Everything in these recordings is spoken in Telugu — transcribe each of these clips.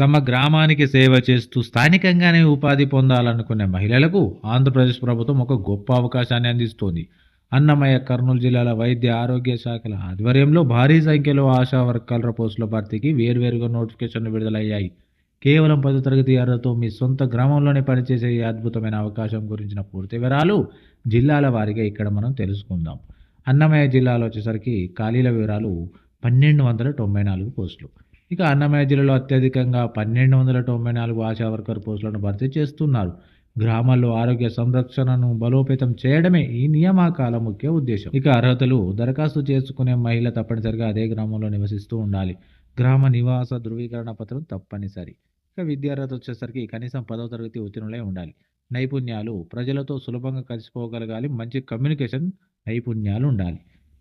తమ గ్రామానికి సేవ చేస్తూ స్థానికంగానే ఉపాధి పొందాలనుకునే మహిళలకు ఆంధ్రప్రదేశ్ ప్రభుత్వం ఒక గొప్ప అవకాశాన్ని అందిస్తోంది. అన్నమయ్య కర్నూలు జిల్లాల వైద్య ఆరోగ్య శాఖల ఆధ్వర్యంలో భారీ సంఖ్యలో ఆశా వర్కర్ల పోస్టుల భర్తీకి వేర్వేరుగా నోటిఫికేషన్లు విడుదలయ్యాయి. కేవలం పదో తరగతి అర్హతతో మీ సొంత గ్రామంలోనే పనిచేసే ఈ అద్భుతమైన అవకాశం గురించిన పూర్తి వివరాలు జిల్లాల వారీగా ఇక్కడ మనం తెలుసుకుందాం. అన్నమయ్య జిల్లాలో వచ్చేసరికి ఖాళీల వివరాలు పన్నెండు వందల తొంభై నాలుగు పోస్టులు. ఇక అన్నమయ్య జిల్లాలో అత్యధికంగా పన్నెండు వందల తొంభై నాలుగు ఆశా వర్కర్ పోస్టులను భర్తీ చేస్తున్నారు. గ్రామాల్లో ఆరోగ్య సంరక్షణను బలోపేతం చేయడమే ఈ నియామకాల ముఖ్య ఉద్దేశం. ఇక అర్హతలు దరఖాస్తు చేసుకునే మహిళ తప్పనిసరిగా అదే గ్రామంలో నివసిస్తూ ఉండాలి. గ్రామ నివాస ధృవీకరణ పత్రం తప్పనిసరి. ఇక విద్యార్హత వచ్చేసరికి కనీసం పదవ తరగతి ఉత్తీర్ణులై ఉండాలి. నైపుణ్యాలు ప్రజలతో సులభంగా కలిసిపోగలగాలి. మంచి కమ్యూనికేషన్ నైపుణ్యాలు ఉండాలి.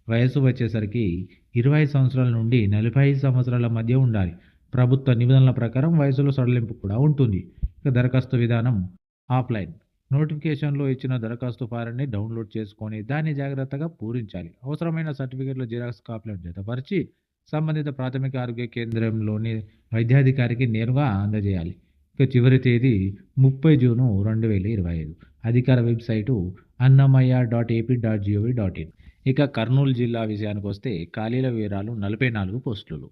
వయసు వచ్చేసరికి ఇరవై సంవత్సరాల నుండి నలభై ఐదు సంవత్సరాల మధ్య ఉండాలి. ప్రభుత్వ నిబంధనల ప్రకారం వయసులో సడలింపు కూడా ఉంటుంది. ఇక దరఖాస్తు విధానం ఆఫ్లైన్. నోటిఫికేషన్లో ఇచ్చిన దరఖాస్తు ఫారాన్ని డౌన్లోడ్ చేసుకొని దాన్ని జాగ్రత్తగా పూరించాలి. అవసరమైన సర్టిఫికేట్ల జిరాక్స్ కాపీలను జతపరిచి సంబంధిత ప్రాథమిక ఆరోగ్య కేంద్రంలోని వైద్యాధికారికి నేరుగా అందజేయాలి. ఇక చివరి తేదీ ముప్పై జూను రెండు వేల ఇరవై ఐదు. అధికార website Annamayya dot AP dot G O V dot in. ఇక కర్నూలు జిల్లా విషయానికి వస్తే ఖాళీల వివరాలు నలభై నాలుగు పోస్టులు.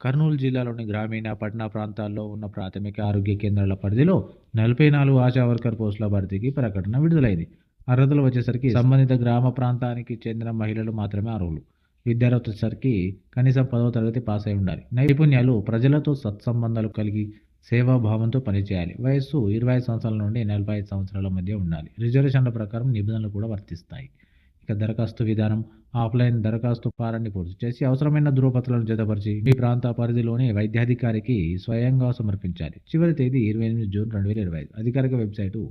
కర్నూలు జిల్లాలోని గ్రామీణ పట్టణ ప్రాంతాల్లో ఉన్న ప్రాథమిక ఆరోగ్య కేంద్రాల పరిధిలో నలభై నాలుగు ఆశా వర్కర్ పోస్టుల భర్తీకి ప్రకటన విడుదలైంది. అర్హతలు వచ్చేసరికి సంబంధిత గ్రామ ప్రాంతానికి చెందిన మహిళలు మాత్రమే అర్హులు. విద్యార్థి వచ్చేసరికి కనీసం పదవ తరగతి పాస్ అయి ఉండాలి. నైపుణ్యాలు ప్రజలతో సత్సంబంధాలు కలిగి సేవాభావంతో పనిచేయాలి. వయస్సు ఇరవై ఐదు సంవత్సరాల నుండి నలభై ఐదు సంవత్సరాల మధ్య ఉండాలి. రిజర్వేషన్ల ప్రకారం నిబంధనలు కూడా వర్తిస్తాయి. ఇక దరఖాస్తు విధానం ఆఫ్లైన్ దరఖాస్తు ఫారాన్ని పూర్తి చేసి అవసరమైన ధృవపత్రాలను జతపరిచి మీ ప్రాంత పరిధిలోని వైద్యాధికారికి స్వయంగా సమర్పించాలి. చివరి తేదీ ఇరవై ఎనిమిది జూన్ రెండు వేల ఇరవై ఐదు. అధికారిక website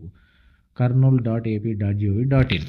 Kurnool dot AP dot G O V dot in.